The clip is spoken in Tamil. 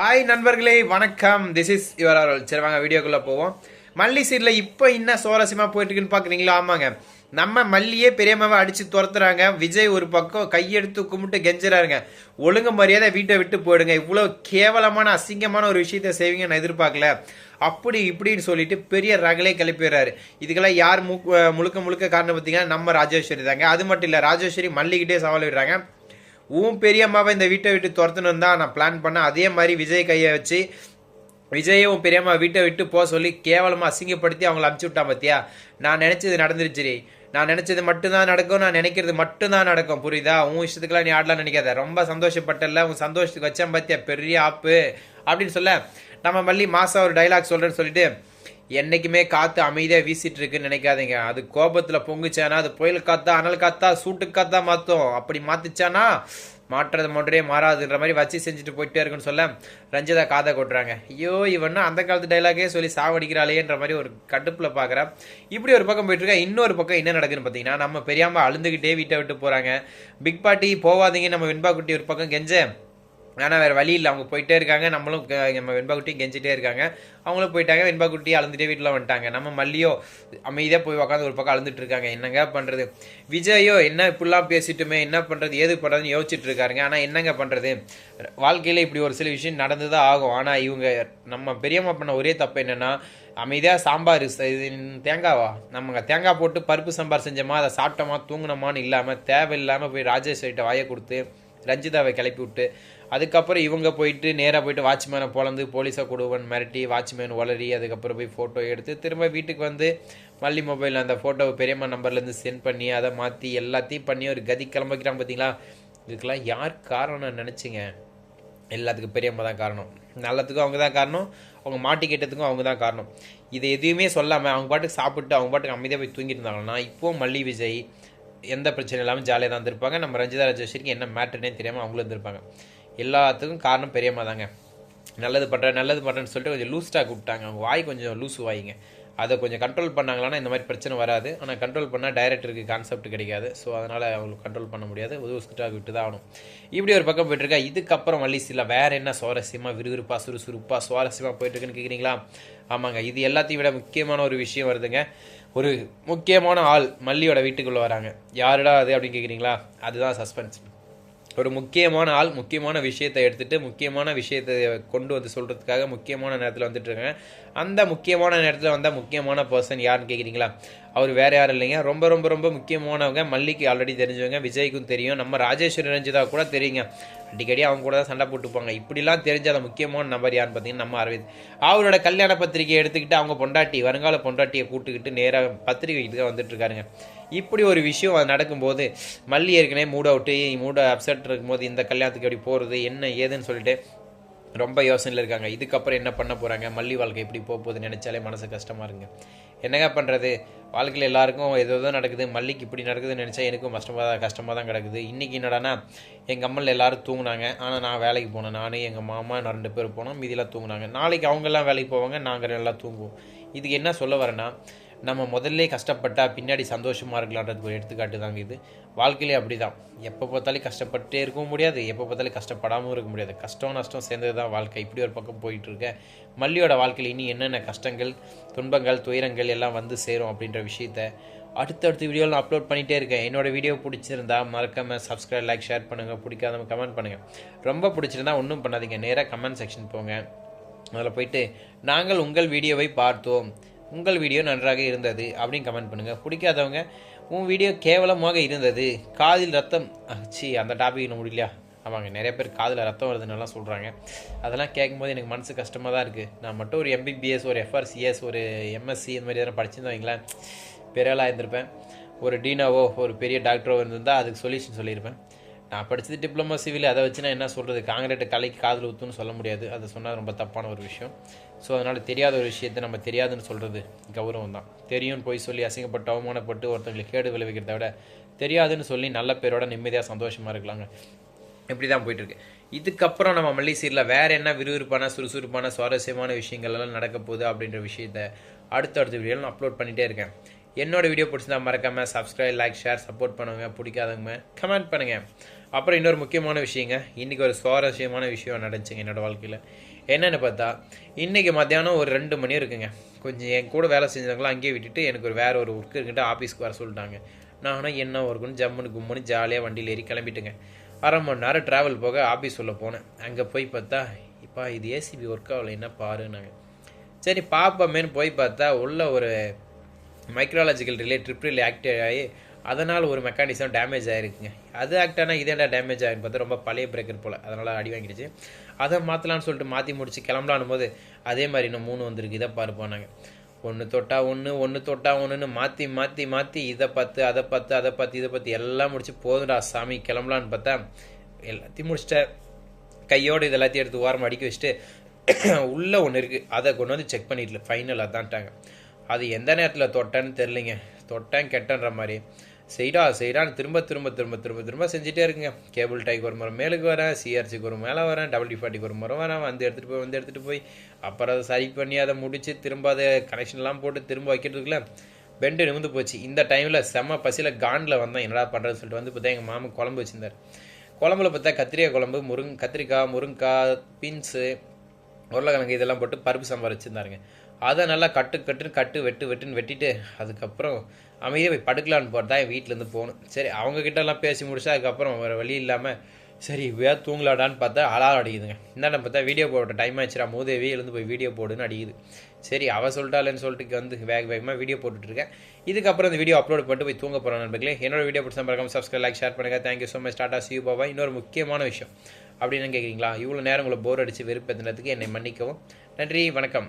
ஹாய் நண்பர்களே வணக்கம். திஸ் இஸ் யுவர் ஆர் சரி வாங்க வீடியோக்குள்ளே போவோம். மல்லி சீரில் இப்போ என்ன சுவாரஸ்யமாக போயிட்டுருக்குன்னு பார்க்குறீங்களா ஆமாங்க. நம்ம மல்லியே பெரியம்மாவை அடித்து துரத்துறாங்க. விஜய் ஒரு பக்கம் கையெடுத்து கும்பிட்டு கெஞ்சுறாருங்க. ஒழுங்கு மரியாதை வீட்டை விட்டு போயிடுங்க. இவ்வளோ கேவலமான அசிங்கமான ஒரு விஷயத்த செய்வீங்க நான் எதிர்பார்க்கல. அப்படி இப்படின்னு சொல்லிட்டு பெரிய ரகலே கிளப்பிடுறாரு. இதுக்கெல்லாம் யார் மு முழுக்க முழுக்க காரணம் பார்த்தீங்கன்னா நம்ம ராஜேஸ்வரி தாங்க. அது மட்டும் இல்லை ராஜேஸ்வரி மல்லிக்கிட்டே சவால் விடுறாங்க. உன் பெரியம்மாவை இந்த வீட்டை விட்டு துரத்தணும் தான் நான் பிளான் பண்ணேன். அதே மாதிரி விஜய் கையை வச்சு விஜயை உன் பெரியம்மா வீட்டை விட்டு போக சொல்லி கேவலமாக அசிங்கப்படுத்தி அவங்கள அமுச்சு விட்டான் பார்த்தியா நான் நினச்சது நடந்துருச்சு நான் நினச்சது மட்டும்தான் நடக்கும். நான் நினைக்கிறது மட்டும்தான் நடக்கும். புரியுதா? உன் இஷ்டத்துக்குலாம் நீ ஆடலாம் நினைக்காத. ரொம்ப சந்தோஷப்பட்டல உன் சந்தோஷத்துக்கு வச்சேன் பார்த்தியா பெரிய ஆப்பு. அப்படின்னு சொல்ல நம்ம மல்லி மாசம் ஒரு டைலாக் சொல்கிறேன்னு சொல்லிட்டு என்றைக்குமே காற்று அமைதியாக வீசிட்டு இருக்குன்னு நினைக்காதீங்க. அது கோபத்தில் பொங்குச்சானா அது புயல் காத்தா அனல் காத்தா சூட்டு காத்தா மாற்றும் அப்படி மாத்துச்சானா மாற்றுறது மொன்றே மாறாதுன்ற மாதிரி வச்சு செஞ்சுட்டு போயிட்டே இருக்குன்னு சொல்ல ரஞ்சிதா காதை கொட்டுறாங்க. ஐயோ இவன்னா அந்த காலத்து டைலாகே சொல்லி சாவடிக்கிறாளேன்ற மாதிரி ஒரு கடுப்பில் பார்க்குறேன் இப்படி ஒரு பக்கம் போயிட்டுருக்கா இன்னொரு பக்கம் என்ன நடக்குதுன்னு பார்த்தீங்கன்னா நம்ம பெரியாமல் அழுந்துக்கிட்டே வீட்டை விட்டு போகிறாங்க பிக் பாட்டி போவாதீங்க நம்ம வெண்பா குட்டி ஒரு பக்கம் கெஞ்சேன் ஆனால் வேறு வழி இல்லை. அவங்க போயிட்டே இருக்காங்க. நம்மளும் நம்ம வெண்பா குட்டி கெஞ்சிட்டே இருக்காங்க. அவங்களும் போயிட்டாங்க. வெண்பா குட்டி அழுந்துட்டே வீட்டில் வந்துட்டாங்க. நம்ம மல்லியோ அமைதியாக போய் உட்காந்து ஒரு பக்கம் அழுந்துட்டு இருக்காங்க. என்னங்க பண்ணுறது விஜயோ என்ன இப்படிலாம் பேசிட்டுமே என்ன பண்ணுறது ஏது பண்ணுறதுன்னு யோசிச்சுட்டு இருக்காருங்க. ஆனால் என்னங்க பண்ணுறது வாழ்க்கையில் இப்படி ஒரு சில விஷயம் நடந்து தான் ஆகும். ஆனால் இவங்க நம்ம பெரியம்மா பண்ண ஒரே தப்பு என்னென்னா அமைதியாக சாம்பார் ச- இது தேங்காவா? நம்ம தேங்காய் போட்டு பருப்பு சாம்பார் செஞ்சோமா? அதை சாப்பிட்டோமா? தூங்கினோமான்னு இல்லாமல் தேவையில்லாமல் போய் ராஜேஷ் கிட்ட வாயை கொடுத்து ரஞ்சிதாவை கிளப்பி விட்டு அதுக்கப்புறம் இவங்க போயிட்டு நேராக போயிட்டு வாட்ச்மேனை பொழந்து போலீஸை கொடுவன் மிரட்டி வாட்ச்மேன் உளறி அதுக்கப்புறம் போய் ஃபோட்டோ எடுத்து திரும்ப வீட்டுக்கு வந்து மல்லி மொபைலில் அந்த ஃபோட்டோவை பெரியம்மா நம்பர்லேருந்து சென்ட் பண்ணி அதை மாற்றி எல்லாத்தையும் பண்ணி ஒரு கதி கிளம்பிக்கிறான் பார்த்தீங்களா இதுக்கெல்லாம் யார் காரணம் நினச்சிங்க. எல்லாத்துக்கும் பெரியம்மா தான் காரணம். நல்லதுக்கும் அவங்க தான் காரணம். அவங்க மாட்டிக்கிட்டதுக்கும் அவங்க தான் காரணம். இதை எதுவுமே சொல்லாமல் அவங்க பாட்டுக்கு சாப்பிட்டு அவங்க பாட்டுக்கு அமைதியாக போய் தூங்கிட்டு இருந்தாங்கன்னா இப்போ மல்லி விஜய் எந்த பிரச்சனை இல்லாமல் ஜாலியாக தான் இருந்திருப்பாங்க நம்ம ரஞ்சிதா ராஜேஸ்வரிக்கு என்ன மேட்டர்னே தெரியாமல் அவங்களும் இருந்திருப்பாங்க எல்லாத்துக்கும் காரணம் பெரியம்மா தாங்க நல்லது பண்ணுறேன் நல்லது பண்ணுறேன்னு சொல்லிட்டு கொஞ்சம் லூஸ்டாக கூப்பிட்டாங்க. அவங்க வாய் கொஞ்சம் லூஸ் வாயிங்க. அதை கொஞ்சம் கண்ட்ரோல் பண்ணாங்களான்னா இந்த மாதிரி பிரச்சனை வராது. ஆனால் கண்ட்ரோல் பண்ணால் டைரக்டருக்கு கான்செப்ட் கிடைக்காது. ஸோ அதனால் அவங்களுக்கு கண்ட்ரோல் பண்ண முடியாது. லூஸ்டாக விட்டு தான் ஆகணும். இப்படி ஒரு பக்கம் போயிட்டுருக்கா. இதுக்கப்புறம் மல்லிசியில் வேறு என்ன சுவாரஸ்யமாக விறுவிறுப்பாக சுறுசுறுப்பாக சுவாரஸ்யமாக போயிட்டுருக்குன்னு கேட்குறீங்களா ஆமாங்க. இது எல்லாத்தையும் விட முக்கியமான ஒரு விஷயம் வருதுங்க. ஒரு முக்கியமான ஆள் மல்லியோட வீட்டுக்குள்ளே வராங்க. யாருடா அது அப்படின்னு கேட்குறீங்களா அதுதான் சஸ்பென்ஸ் ஒரு முக்கியமான ஆள் முக்கியமான விஷயத்தை எடுத்துட்டு முக்கியமான விஷயத்தை கொண்டு வந்து சொல்கிறதுக்காக முக்கியமான நேரத்தில் வந்துட்டு இருக்காங்க. அந்த முக்கியமான நேரத்தில் வந்தால் முக்கியமான பர்சன் யாருன்னு கேட்குறீங்களா அவர் வேற யாரும் இல்லைங்க. ரொம்ப ரொம்ப ரொம்ப முக்கியமானவங்க. மல்லிக்கு ஆல்ரெடி தெரிஞ்சவங்க. விஜய்க்கும் தெரியும். நம்ம ராஜேஸ்வரி ரஞ்சிதா கூட தெரியுங்க. அடிக்கடி அவங்க கூட தான் சண்டை போட்டுப்பாங்க. இப்படிலாம் தெரிஞ்ச அந்த முக்கியமான நபர் யாருன்னு பார்த்தீங்கன்னா நம்ம அரவிந்த். அவரோட கல்யாண பத்திரிகையை எடுத்துக்கிட்டு அவங்க பொண்டாட்டி வருங்கால பொண்டாட்டியை கூட்டுக்கிட்டு நேராக பத்திரிகைக்கு தான் வந்துட்டு இருக்காருங்க. இப்படி ஒரு விஷயம் அது நடக்கும்போது மல்லி ஏற்கனவே மூட் அவுட்டு மூட் அப்செட் இருக்கும்போது இந்த கல்யாணத்துக்கு எப்படி போகிறது என்ன ஏதுன்னு சொல்லிட்டு ரொம்ப யோசனையில் இருக்காங்க. இதுக்கப்புறம் என்ன பண்ண போகிறாங்க மல்லி வாழ்க்கை எப்படி போக போகுதுன்னு நினச்சாலே மனசு கஷ்டமாக இருங்க என்னங்க பண்ணுறது வாழ்க்கையில் எல்லாருக்கும் ஏதோ ஏதோ நடக்குது. மல்லிக்கு இப்படி நடக்குதுன்னு நினச்சா எனக்கும் கஷ்டமாக தான் கஷ்டமாக தான் கிடக்குது. இன்றைக்கி என்னடானா எங்கள் அம்மனில் எல்லாரும் தூங்கினாங்க. ஆனால் நான் வேலைக்கு போனேன். நானும் எங்கள் மாமா நான் ரெண்டு பேர் போனோம். மீதியெல்லாம் தூங்கினாங்க. நாளைக்கு அவங்கெல்லாம் வேலைக்கு போவாங்க. நாங்கள் எல்லாம் தூங்குவோம். இதுக்கு என்ன சொல்ல வரேன்னா நம்ம முதல்ல கஷ்டப்பட்டால் பின்னாடி சந்தோஷமாக இருக்கலான்றது ஒரு எடுத்துக்காட்டு தாங்க இது. வாழ்க்கையிலே அப்படி தான் எப்போ பார்த்தாலும் கஷ்டப்பட்டே இருக்கவும் முடியாது எப்போ பார்த்தாலும் கஷ்டப்படாமல் இருக்க முடியாது. கஷ்டம் நஷ்டம் சேர்ந்தது தான் வாழ்க்கை. இப்படி ஒரு பக்கம் போயிட்டுருக்க மல்லியோட வாழ்க்கையில் இனி என்னென்ன கஷ்டங்கள் துன்பங்கள் துயரங்கள் எல்லாம் வந்து சேரும் அப்படின்ற விஷயத்த அடுத்தடுத்த வீடியோவில் நான் அப்லோட் பண்ணிகிட்டே இருக்கேன். என்னோட வீடியோ பிடிச்சிருந்தா மறக்காமல் சப்ஸ்கிரைப் லைக் ஷேர் பண்ணுங்கள் பிடிக்காதவங்க கமெண்ட் பண்ணுங்கள் ரொம்ப பிடிச்சிருந்தா ஒன்றும் பண்ணாதீங்க. நேராக கமெண்ட் செக்ஷன் போங்க. அதில் போயிட்டு நாங்கள் உங்கள் வீடியோவை பார்த்தோம். உங்கள் வீடியோ நன்றாக இருந்தது அப்படின்னு கமெண்ட் பண்ணுங்கள் பிடிக்காதவங்க உன் வீடியோ கேவலமாக இருந்தது. காதில் ரத்தம் சி அந்த டாபிக் முடியலையா? ஆமாங்க நிறைய பேர் காதில் ரத்தம் வருதுன்னெல்லாம் சொல்கிறாங்க அதெல்லாம் கேட்கும்போது எனக்கு மனசு கஷ்டமாக தான் இருக்குது நான் மட்டும் ஒரு எம்பிபிஎஸ் ஒரு எஃப்ஆர்சிஎஸ் ஒரு எம்எஸ்சி இந்த மாதிரி எதனா படிச்சிருந்தா வைங்களேன் பெரிய இருந்திருப்பேன். ஒரு டீனாவோ ஒரு பெரிய டாக்டரோ இருந்திருந்தால் அதுக்கு சொல்யூஷன் சொல்லியிருப்பேன். நான் படித்தது டிப்ளமோ சிவில் அதை வச்சு நான் என்ன சொல்கிறது காங்கிரீட்டை கலைக்கு காதில் ஊற்றுன்னு சொல்ல முடியாது. அதை சொன்னால் ரொம்ப தப்பான ஒரு விஷயம். ஸோ அதனால் தெரியாத ஒரு விஷயத்தை நம்ம தெரியாதுன்னு சொல்கிறது கௌரவம் தான். தெரியும்னு போய் சொல்லி அசிங்கப்பட்டு அவமானப்பட்டு ஒருத்தவங்களுக்கு கேடு விளைவிக்கிறத விட தெரியாதுன்னு சொல்லி நல்ல பேரோட நிம்மதியாக சந்தோஷமாக இருக்கலாங்க. இப்படி தான் போயிட்டுருக்கு. இதுக்கப்புறம் நம்ம மல்லிசீரில் வேறு என்ன விறுவிறுப்பான சுறுசுறுப்பான சுவாரஸ்யமான விஷயங்கள் எல்லாம் நடக்க போகுது அப்படின்ற விஷயத்த அடுத்த அடுத்த வீடியோவில் நான் அப்லோட் பண்ணிகிட்டே இருக்கேன். என்னோட வீடியோ பிடிச்சிருந்தா மறக்காமல் சப்ஸ்கிரைப் லைக் ஷேர் சப்போர்ட் பண்ணுங்க. பிடிக்காதவங்க கமெண்ட் பண்ணுங்கள் அப்புறம் இன்னொரு முக்கியமான விஷயங்க. இன்றைக்கி ஒரு சுவாரஸ்யமான விஷயம் நடந்துச்சுங்க என்னோடய வாழ்க்கையில். என்னென்னு பார்த்தா இன்றைக்கி மத்தியானம் ஒரு ரெண்டு மணி இருக்குங்க. கொஞ்சம் என் கூட வேலை செஞ்சவங்களாம் அங்கேயே விட்டுட்டு எனக்கு ஒரு வேறு ஒரு ஒர்க் இருக்குன்ட்டு ஆஃபீஸ்க்கு வர சொல்லிட்டாங்க. நானும் என்ன ஒர்க்குன்னு ஜம்முன்னு கும்முன்னு ஜாலியாக வண்டியில் ஏறி கிளம்பிட்டுங்க. அரை மணி நேரம் ட்ராவல் போக ஆஃபீஸ் உள்ள போனேன். அங்கே போய் பார்த்தா இப்போ இது ஏசிபி ஒர்க் ஆகல என்ன பாருன்னாங்க. சரி பார்ப்போமேன்னு போய் பார்த்தா உள்ள ஒரு மைக்ராலஜிக்கல் ரிலே ட்ரிப் ரிலே ஆக்டிவ் ஆகி அதனால் ஒரு மெக்கானிசம் டேமேஜ் ஆகிருக்குங்க அது ஆக்டானா இதேண்டா டேமேஜ் ஆகிருக்கு பார்த்தா ரொம்ப பழைய பிரேக்கர் போல். அதனால் அடி வாங்கிடுச்சு. அதை மாற்றலான்னு சொல்லிட்டு மாற்றி முடிச்சு கிளம்பலான்னு போது அதே மாதிரி இன்னும் மூணு வந்திருக்கு. இதை பார்ப்போனாங்க ஒன்று தொட்டா ஒன்று ஒன்று தொட்டா ஒன்றுன்னு மாற்றி மாற்றி மாற்றி இதை பார்த்து அதை பார்த்து அதை பார்த்து இதை பார்த்து எல்லாம் முடிச்சு போதுடா சாமி கிளம்பலான்னு பார்த்தா எல்லாத்தையும் முடிச்சிட்டேன். கையோடு இது எல்லாத்தையும் எடுத்து ஓரமாக அடிக்க வச்சுட்டு உள்ளே ஒன்று இருக்குது அதை கொண்டு வந்து செக் பண்ணிட்டு ஃபைனல் அதான்ட்டாங்க அது எந்த நேரத்தில் தொட்டேன்னு தெரிலிங்க தொட்டேன் கெட்டன்ற மாதிரி. செய்டா செய்டான்னு திரும்ப திரும்ப திரும்ப திரும்ப திரும்ப செஞ்சுட்டே இருக்குங்க. கேபிள் டைக்கு ஒரு முறை மேலுக்கு வரேன் சிஆர்சிக்கு ஒரு மேலே வரேன் டபுள் டி ஃபார்ட்டிக்கு ஒரு முறை வரேன் வந்து எடுத்துகிட்டு போய் வந்து எடுத்துகிட்டு போய். அப்புறம் அதை சரி பண்ணி அதை முடித்து திரும்ப அதை கனெக்ஷன்லாம் போட்டு திரும்ப வைக்கிறதுக்குள்ள பெண்டு நிமிந்து போச்சு. இந்த டைமில் செம்ம பசியில் காண்டில் வந்தேன் என்னடா பண்ணுறதுன்னு சொல்லிட்டு வந்து பார்த்தா எங்கள் மாமன் குழம்பு வச்சுருந்தார். குழம்புல பார்த்தா கத்திரிக்காய் குழம்பு முருங் கத்திரிக்காய் முருங்காய் பீன்ஸு உருளைக்கிழங்கு இதெல்லாம் போட்டு பருப்பு சாம்பார் வச்சுருந்தாருங்க. அதை நல்லா கட்டு கட்டுன்னு கட்டு வெட்டு வெட்டுன்னு வெட்டிட்டு அதுக்கப்புறம் அமைதியாக போய் படுக்கலான்னு போகிறதா தான் என் வீட்டிலேருந்து போகணும். சரி அவங்கக்கிட்டலாம் பேசி முடிச்சா அதுக்கப்புறம் வேறு வழி இல்லாமல் சரி வே தூங்கலாடான்னு பார்த்தா அலாரம் அடிக்குதுங்க. என்னென்ன பார்த்தா வீடியோ போட்ட டைம் ஆச்சுரா மூதேவி எழுந்து போய் வீடியோ போடுன்னு அடிக்குது. சரி அவள் சொல்லிட்டாளேன்னு சொல்லிட்டு வந்து வேக வேகமாக வீடியோ போட்டுட்ருக்கேன் இதுக்கப்புறம் இந்த வீடியோ அப்லோட் பண்ணிட்டு போய் தூங்க போகிறேன் நண்பர்களே. என்னோட வீடியோ பிடிச்ச மறக்காம சப்ஸ்கிரைப் லைக் ஷேர் பண்ணுங்கள் thank you so much tata see you Baba இன்னொரு முக்கியமான விஷயம். அப்படின்னு கேட்குறீங்களா இவ்வளோ நேரம் உங்களை போர் அடித்து வெறுப்பேற்றினதுக்கு என்னை மன்னிக்கவும். நன்றி வணக்கம்.